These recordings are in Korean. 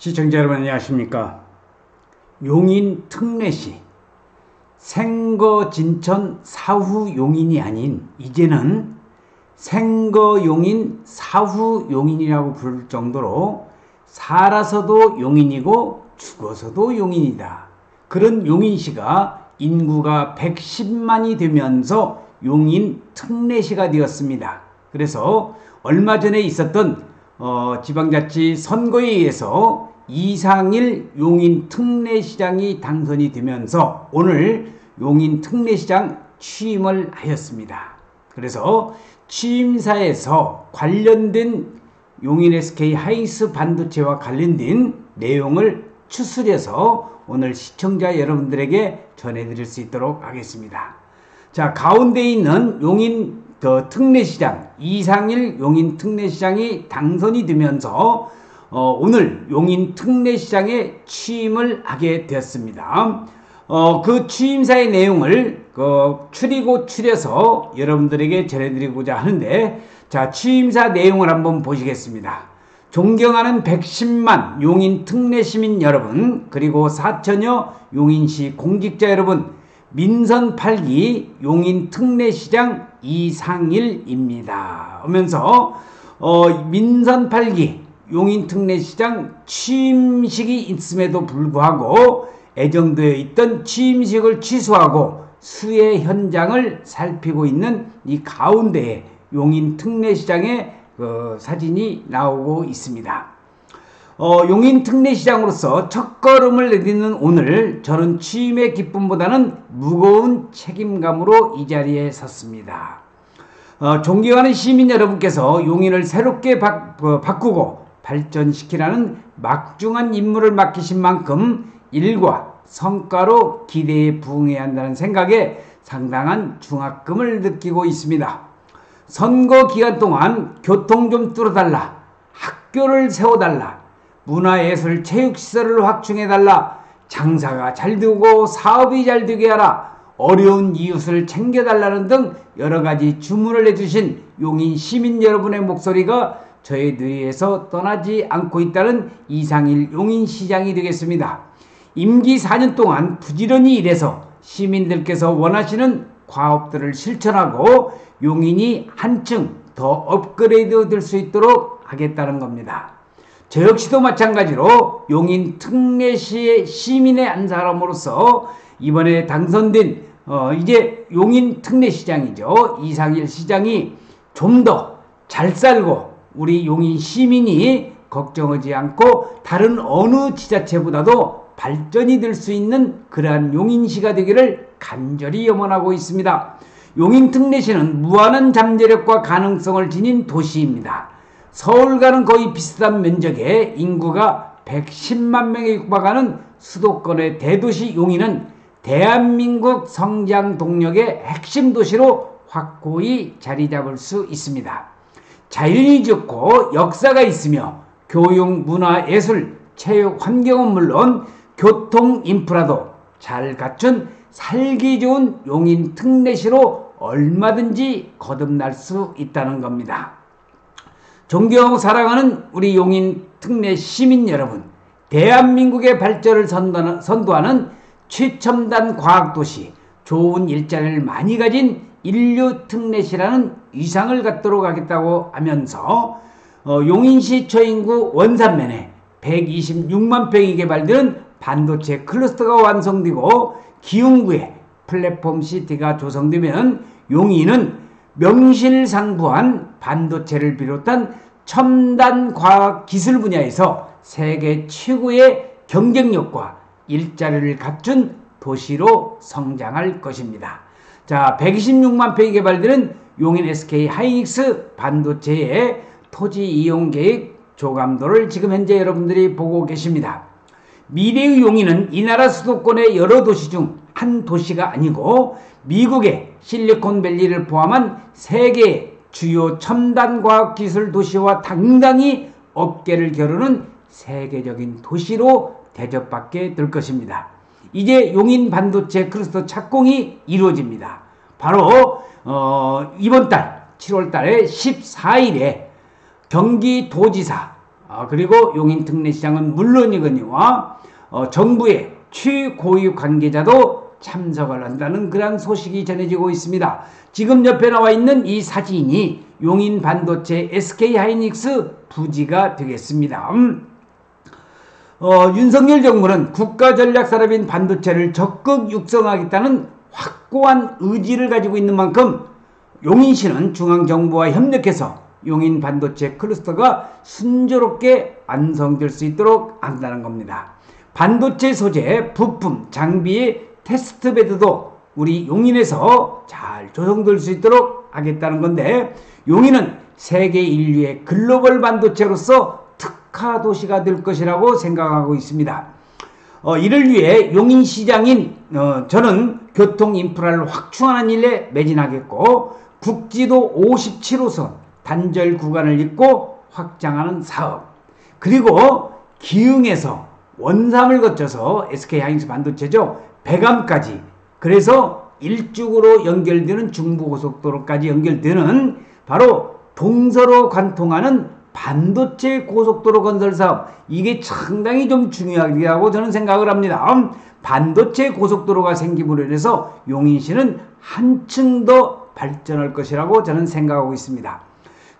시청자 여러분 안녕하십니까 용인 특례시 생거진천 사후용인이 아닌 이제는 생거용인 사후용인이라고 부를 정도로 살아서도 용인이고 죽어서도 용인이다. 그런 용인시가 인구가 110만이 되면서 용인 특례시가 되었습니다. 그래서 얼마 전에 있었던 어, 지방자치 선거에 의해서 이상일 용인 특례시장이 당선이 되면서 오늘 용인 특례시장 취임을 하였습니다. 그래서 취임사에서 관련된 용인 SK 하이스 반도체와 관련된 내용을 추술해서 오늘 시청자 여러분들에게 전해드릴 수 있도록 하겠습니다. 자, 가운데 있는 용인 더 특례시장, 이상일 용인 특례시장이 당선이 되면서 어, 오늘 용인 특례시장에 취임을 하게 되었습니다. 어, 그 취임사의 내용을 그 추리고 추려서 여러분들에게 전해드리고자 하는데 자 취임사 내용을 한번 보시겠습니다. 존경하는 110만 용인 특례시민 여러분 그리고 사천여 용인시 공직자 여러분 민선 8기 용인 특례시장 이상일입니다. 하면서 어, 민선 8기 용인 특례시장 취임식이 있음에도 불구하고 애정되어 있던 취임식을 취소하고 수해 현장을 살피고 있는 이 가운데에 용인 특례시장의 그 사진이 나오고 있습니다. 어, 용인 특례시장으로서 첫걸음을 내딛는 오늘 저는 취임의 기쁨보다는 무거운 책임감으로 이 자리에 섰습니다. 어, 존경하는 시민 여러분께서 용인을 새롭게 바, 어, 바꾸고 발전시키라는 막중한 임무를 맡기신 만큼 일과 성과로 기대에 부응해야 한다는 생각에 상당한 중압감을 느끼고 있습니다. 선거 기간 동안 교통 좀 뚫어달라, 학교를 세워달라, 문화예술 체육시설을 확충해달라, 장사가 잘 되고 사업이 잘 되게 하라, 어려운 이웃을 챙겨달라는 등 여러 가지 주문을 해주신 용인 시민 여러분의 목소리가 저의 뇌에서 떠나지 않고 있다는 이상일 용인시장이 되겠습니다. 임기 4년 동안 부지런히 일해서 시민들께서 원하시는 과업들을 실천하고 용인이 한층 더 업그레이드 될 수 있도록 하겠다는 겁니다. 저 역시도 마찬가지로 용인 특례시의 시민의 한 사람으로서 이번에 당선된 어 이제 용인 특례시장이죠. 이상일 시장이 좀 더 잘 살고 우리 용인 시민이 걱정하지 않고 다른 어느 지자체보다도 발전이 될 수 있는 그러한 용인시가 되기를 간절히 염원하고 있습니다. 용인 특례시는 무한한 잠재력과 가능성을 지닌 도시입니다. 서울과는 거의 비슷한 면적에 인구가 110만 명에 육박하는 수도권의 대도시 용인은 대한민국 성장 동력의 핵심 도시로 확고히 자리 잡을 수 있습니다. 자연이 좋고 역사가 있으며 교육, 문화, 예술, 체육, 환경은 물론 교통 인프라도 잘 갖춘 살기 좋은 용인 특례시로 얼마든지 거듭날 수 있다는 겁니다. 존경하고 사랑하는 우리 용인 특례 시민 여러분, 대한민국의 발전을 선도하는 최첨단 과학도시, 좋은 일자리를 많이 가진 인류 특례시라는 위상을 갖도록 하겠다고 하면서 어, 용인시 초인구 원산면에 126만 평이 개발되는 반도체 클러스터가 완성되고 기흥구에 플랫폼 시티가 조성되면 용인은 명실상부한 반도체를 비롯한 첨단 과학 기술 분야에서 세계 최고의 경쟁력과 일자리를 갖춘 도시로 성장할 것입니다. 자, 126만 평이 개발되는 용인 SK 하이닉스 반도체의 토지 이용 계획 조감도를 지금 현재 여러분들이 보고 계십니다. 미래의 용인은 이 나라 수도권의 여러 도시 중 한 도시가 아니고 미국의 실리콘밸리를 포함한 세계 주요 첨단 과학 기술 도시와 당당히 어깨를 겨루는 세계적인 도시로 대접받게 될 것입니다. 이제 용인 반도체 클러스터 착공이 이루어집니다. 바로 어, 이번 달 7월 달에 14일에 경기도지사 어, 그리고 용인 특례시장은 물론이거니와 어, 정부의 최고위 관계자도 참석을 한다는 그런 소식이 전해지고 있습니다. 지금 옆에 나와 있는 이 사진이 용인 반도체 SK 하이닉스 부지가 되겠습니다. 음. 어, 윤석열 정부는 국가 전략 산업인 반도체를 적극 육성하겠다는 확고한 의지를 가지고 있는 만큼 용인시는 중앙정부와 협력해서 용인 반도체 클러스터가 순조롭게 완성될 수 있도록 한다는 겁니다. 반도체 소재, 부품, 장비의 테스트 베드도 우리 용인에서 잘 조성될 수 있도록 하겠다는 건데 용인은 세계 인류의 글로벌 반도체로서 특화 도시가 될 것이라고 생각하고 있습니다. 어, 이를 위해 용인시장인 어, 저는 교통 인프라를 확충하는 일에 매진하겠고 국지도 57호선 단절 구간을 잇고 확장하는 사업. 그리고 기흥에서 원삼을 거쳐서 SK 하이닉스 반도체죠. 배감까지. 그래서 일죽으로 연결되는 중부고속도로까지 연결되는 바로 동서로 관통하는 반도체 고속도로 건설 사업 이게 상당히 좀 중요하다고 저는 생각을 합니다. 음, 반도체 고속도로가 생김으로 인해서 용인시는 한층 더 발전할 것이라고 저는 생각하고 있습니다.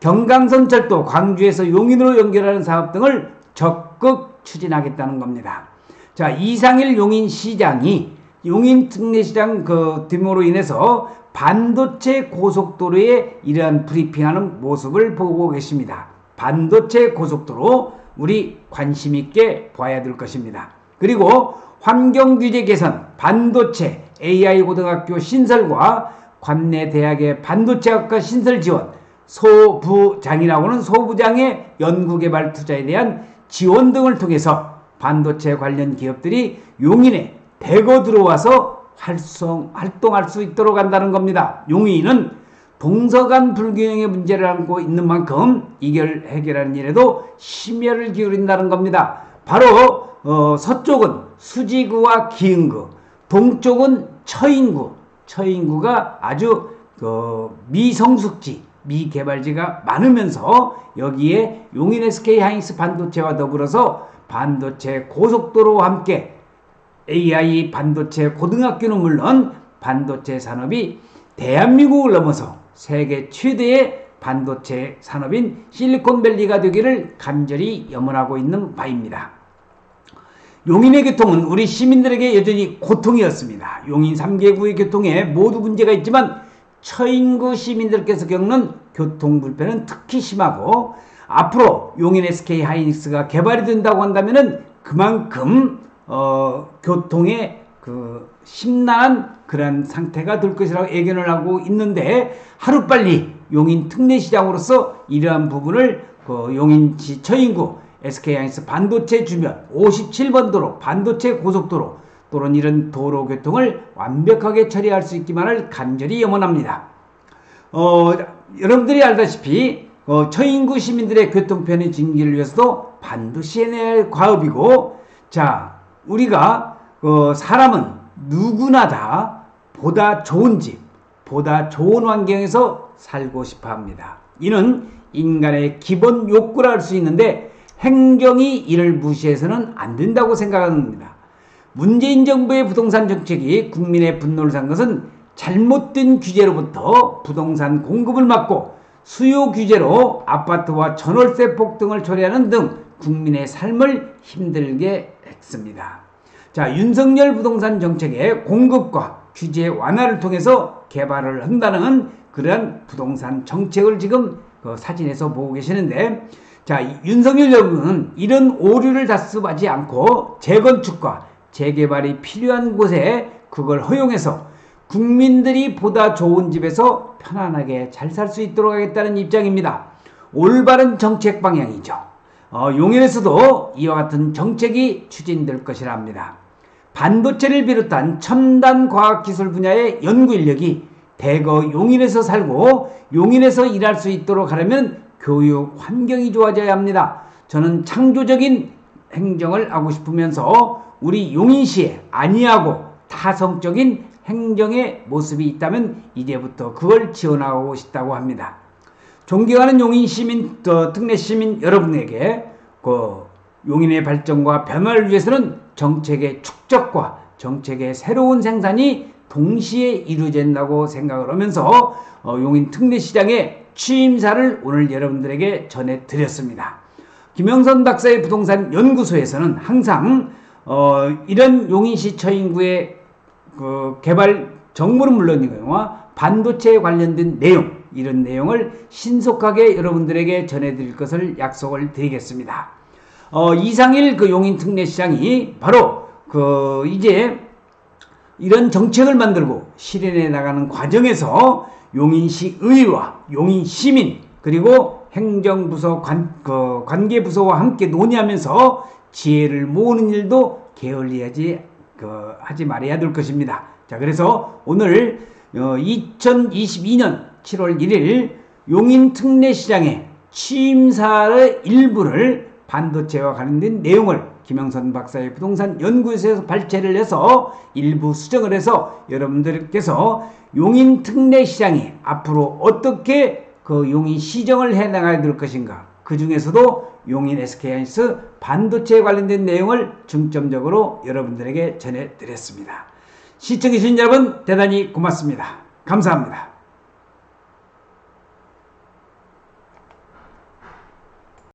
경강선 철도 광주에서 용인으로 연결하는 사업 등을 적극 추진하겠다는 겁니다. 자, 이상일 용인 시장이 용인 특례시장 그 뒷모로 인해서 반도체 고속도로에 이러한 브리핑하는 모습을 보고 계십니다. 반도체 고속도로 우리 관심 있게 봐야 될 것입니다. 그리고 환경 규제 개선, 반도체 AI 고등학교 신설과 관내 대학의 반도체 학과 신설 지원, 소부장이라고는 소부장의 연구개발 투자에 대한 지원 등을 통해서 반도체 관련 기업들이 용인에 대거 들어와서 활성, 활동할 수 있도록 한다는 겁니다. 용인은 동서간 불균형의 문제를 안고 있는 만큼 이걸 해결하는 일에도 심혈을 기울인다는 겁니다. 바로 어, 서쪽은 수지구와 기흥구, 동쪽은 처인구, 처인구가 아주 그 미성숙지, 미개발지가 많으면서 여기에 용인 SK 하이닉스 반도체와 더불어서 반도체 고속도로와 함께 AI 반도체 고등학교는 물론 반도체 산업이 대한민국을 넘어서 세계 최대의 반도체 산업인 실리콘밸리가 되기를 간절히 염원하고 있는 바입니다. 용인의 교통은 우리 시민들에게 여전히 고통이었습니다. 용인 3개구의 교통에 모두 문제가 있지만 처인구 시민들께서 겪는 교통 불편은 특히 심하고 앞으로 용인 SK 하이닉스가 개발이 된다고 한다면 그만큼 어, 교통의 그 심란한 그런 상태가 될 것이라고 예견을 하고 있는데 하루빨리 용인 특례시장으로서 이러한 부분을 그 용인시 처인구 SK하이닉스 반도체 주변 57번 도로 반도체 고속도로 또는 이런 도로 교통을 완벽하게 처리할 수 있기만을 간절히 염원합니다. 어, 여러분들이 알다시피 어, 처인구 시민들의 교통 편의 증기를 위해서도 반드시 할 과업이고 자 우리가 어, 사람은 누구나 다 보다 좋은 집, 보다 좋은 환경에서 살고 싶어 합니다. 이는 인간의 기본 욕구라 할 수 있는데 행정이 이를 무시해서는 안 된다고 생각합니다. 문재인 정부의 부동산 정책이 국민의 분노를 산 것은 잘못된 규제로부터 부동산 공급을 막고 수요 규제로 아파트와 전월세 폭등을 초래하는 등 국민의 삶을 힘들게 했습니다. 자, 윤석열 부동산 정책의 공급과 규제 완화를 통해서 개발을 한다는 그런 부동산 정책을 지금 그 사진에서 보고 계시는데 자, 윤석열 정부는 이런 오류를 다습하지 않고 재건축과 재개발이 필요한 곳에 그걸 허용해서 국민들이 보다 좋은 집에서 편안하게 잘 살 수 있도록 하겠다는 입장입니다. 올바른 정책 방향이죠. 어, 용인에서도 이와 같은 정책이 추진될 것이라 합니다. 반도체를 비롯한 첨단 과학기술 분야의 연구 인력이 대거 용인에서 살고 용인에서 일할 수 있도록 하려면 교육 환경이 좋아져야 합니다. 저는 창조적인 행정을 하고 싶으면서 우리 용인시에 안이하고 타성적인 행정의 모습이 있다면 이제부터 그걸 지원하고 싶다고 합니다. 존경하는 용인 시민, 특례 시민 여러분에게 그 용인의 발전과 변화를 위해서는 정책의 축적과 정책의 새로운 생산이 동시에 이루어진다고 생각을 하면서 어, 용인 특례시장의 취임사를 오늘 여러분들에게 전해드렸습니다. 김영선 박사의 부동산 연구소에서는 항상 어, 이런 용인시 처인구의 그 개발 정보는 물론이거나 반도체에 관련된 내용 이런 내용을 신속하게 여러분들에게 전해드릴 것을 약속을 드리겠습니다. 어, 이상일 그 용인 특례시장이 바로 그 이제 이런 정책을 만들고 실현해 나가는 과정에서 용인시 의회와 용인 시민 그리고 행정부서 관, 그 관계부서와 함께 논의하면서 지혜를 모으는 일도 게을리하지 그, 하지 말아야 될 것입니다. 자 그래서 오늘 어, 2022년 7월 1일 용인 특례시장의 취임사의 일부를 반도체와 관련된 내용을 김영선 박사의 부동산 연구소에서 발췌를 해서 일부 수정을 해서 여러분들께서 용인 특례 시장이 앞으로 어떻게 그 용인 시정을 해 나가야 될 것인가 그 중에서도 용인 SK하이닉스 반도체에 관련된 내용을 중점적으로 여러분들에게 전해드렸습니다. 시청해주신 여러분 대단히 고맙습니다. 감사합니다.